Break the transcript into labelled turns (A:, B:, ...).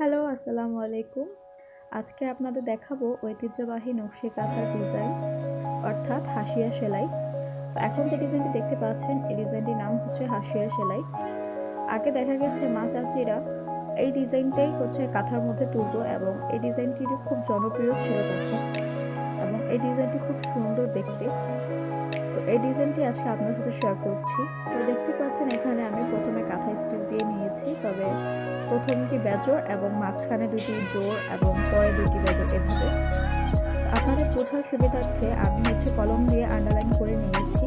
A: Hello, আসসালামু আলাইকুম। আজকে আপনাদের দেখাবো ঐতিহ্যবাহী নকশি কাঁথার ডিজাইন, অর্থাৎ হাসিয়া সেলাই। এখন যে ডিজাইনটি দেখতে পাচ্ছেন, এই ডিজাইনটির নাম হচ্ছে হাসিয়া সেলাই। আগে দেখা গেছে মা চাচিরা এই ডিজাইনটাই হচ্ছে কাঁথার মধ্যে তুলতো এবং এই ডিজাইনটি খুব জনপ্রিয় ছিল তখন এবং এই ডিজাইনটি খুব সুন্দর দেখতে। তো এই ডিজাইনটি আজকে আপনার সাথে শেয়ার করছি। তো দেখতে পাচ্ছেন এখানে আমি প্রথমে কাঁথা স্টিচ দিয়ে নিয়েছি, তবে প্রথমটি বেজর এবং মাঝখানে দুটি জোর এবং পরে দুটি বেজর এভাবে। আপনাদের বোঝার সুবিধার্থে আমি হচ্ছে কলম দিয়ে আন্ডারলাইন করে নিয়েছি।